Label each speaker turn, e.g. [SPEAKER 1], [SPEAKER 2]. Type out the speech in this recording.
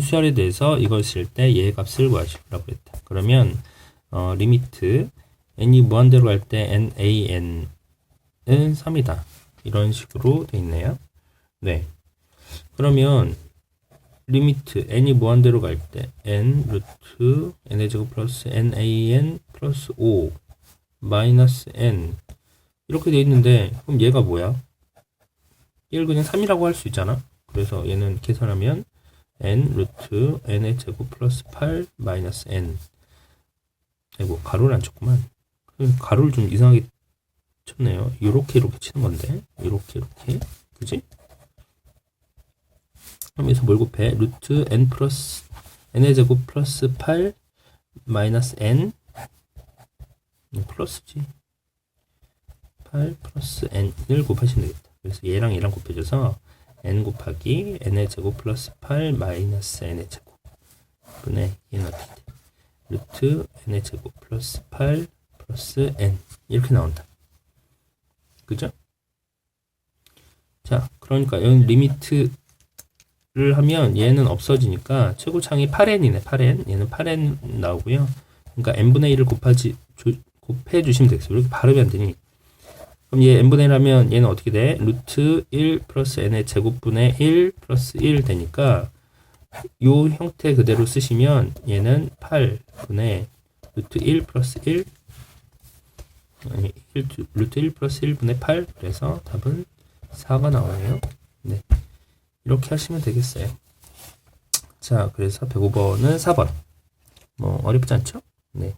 [SPEAKER 1] 수열에 대해서 이걸 쓸 때 얘 값을 구하시라고 했다. 그러면 어, 리미트 n이 무한대로 갈 때 nan은 3이다. 이런 식으로 돼 있네요. 네. 그러면 리미트 n이 무한대로 갈 때 n 루트 n의 제곱 플러스 nan 플러스 5 마이너스 n 이렇게 돼 있는데 그럼 얘가 뭐야? 얘를 그냥 3이라고 할 수 있잖아. 그래서 얘는 계산하면 n 루트 n의 제곱 플러스 8 마이너스 n 아이고 가로를 안 쳤구만. 가로를 좀 이상하게 쳤네요. 요렇게 이렇게 치는 건데 요렇게 이렇게 그지? 그럼 여기서 뭘 곱해? 루트 n 플러스 n의 제곱 플러스 8 마이너스 n 음, 플러스지 8 플러스 n을 곱하시면 되겠다. 그래서 얘랑 얘랑 곱해줘서 n 곱하기 n의 제곱 플러스 8 마이너스 n의 제곱 분의 얘는 어떻게 돼? 루트 n의 제곱 플러스 8 플러스 n 이렇게 나온다. 그죠? 자, 그러니까 여기 리미트를 하면 얘는 없어지니까 최고창이 8n이네. 8n. 얘는 8n 나오고요. 그러니까 n분의 1을 곱하지 조- 곱해 주시면 되겠어요. 이렇게 발음이 안 되니. 그럼 얘 n분의 1 하면 얘는 어떻게 돼? 루트 1 플러스 n의 제곱분의 1 플러스 1 되니까 요 형태 그대로 쓰시면 얘는 8분의 루트 1 플러스 1 아니 1, 루트 1 플러스 1분의 8 그래서 답은 4가 나오네요. 네. 이렇게 하시면 되겠어요. 자, 그래서 105번은 4번. 뭐 어렵지 않죠? 네.